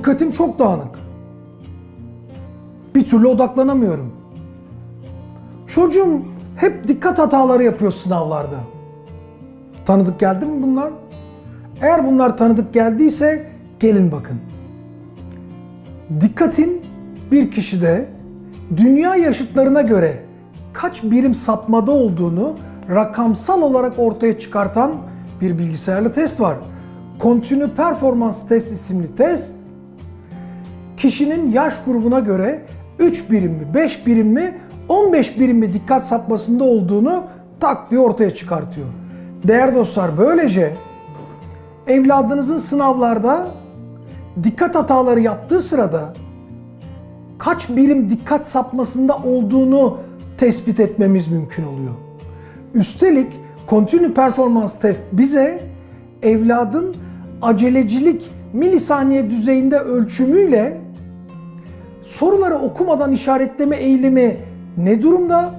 Dikkatim çok dağınık. Bir türlü odaklanamıyorum. Çocuğum hep dikkat hataları yapıyor sınavlarda. Tanıdık geldi mi bunlar? Eğer bunlar tanıdık geldiyse gelin bakın. Dikkatin bir kişide dünya yaşıtlarına göre kaç birim sapmada olduğunu rakamsal olarak ortaya çıkartan bir bilgisayarlı test var. Continue Performance Test isimli test kişinin yaş grubuna göre 3 birim mi, 5 birim mi, 15 birim mi dikkat sapmasında olduğunu tak diye ortaya çıkartıyor. Değerli dostlar böylece evladınızın sınavlarda dikkat hataları yaptığı sırada kaç birim dikkat sapmasında olduğunu tespit etmemiz mümkün oluyor. Üstelik Continue Performance Test bize evladın acelecilik milisaniye düzeyinde ölçümüyle soruları okumadan işaretleme eğilimi ne durumda?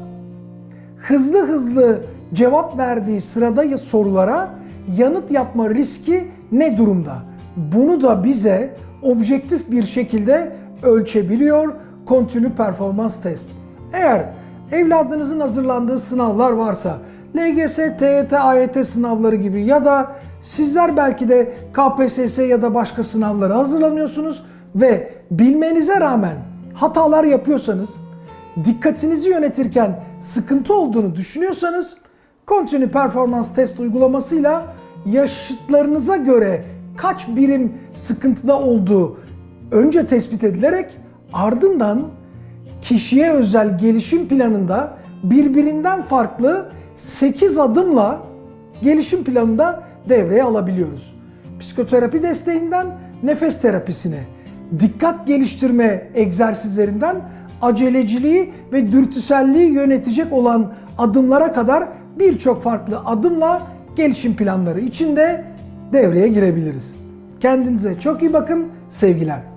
Hızlı hızlı cevap verdiği sırada sorulara yanıt yapma riski ne durumda? Bunu da bize objektif bir şekilde ölçebiliyor Continue Performance Test. Eğer evladınızın hazırlandığı sınavlar varsa LGS, TYT, AYT sınavları gibi ya da sizler belki de KPSS ya da başka sınavlara hazırlanıyorsunuz ve bilmenize rağmen hatalar yapıyorsanız, dikkatinizi yönetirken sıkıntı olduğunu düşünüyorsanız Continue Performance Test uygulamasıyla yaşıtlarınıza göre kaç birim sıkıntıda olduğu önce tespit edilerek ardından kişiye özel gelişim planında birbirinden farklı 8 adımla gelişim planında devreye alabiliyoruz. Psikoterapi desteğinden nefes terapisine, dikkat geliştirme egzersizlerinden aceleciliği ve dürtüselliği yönetecek olan adımlara kadar birçok farklı adımla gelişim planları içinde devreye girebiliriz. Kendinize çok iyi bakın, sevgiler.